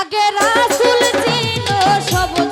আগে রাসুল ছিল শব্দ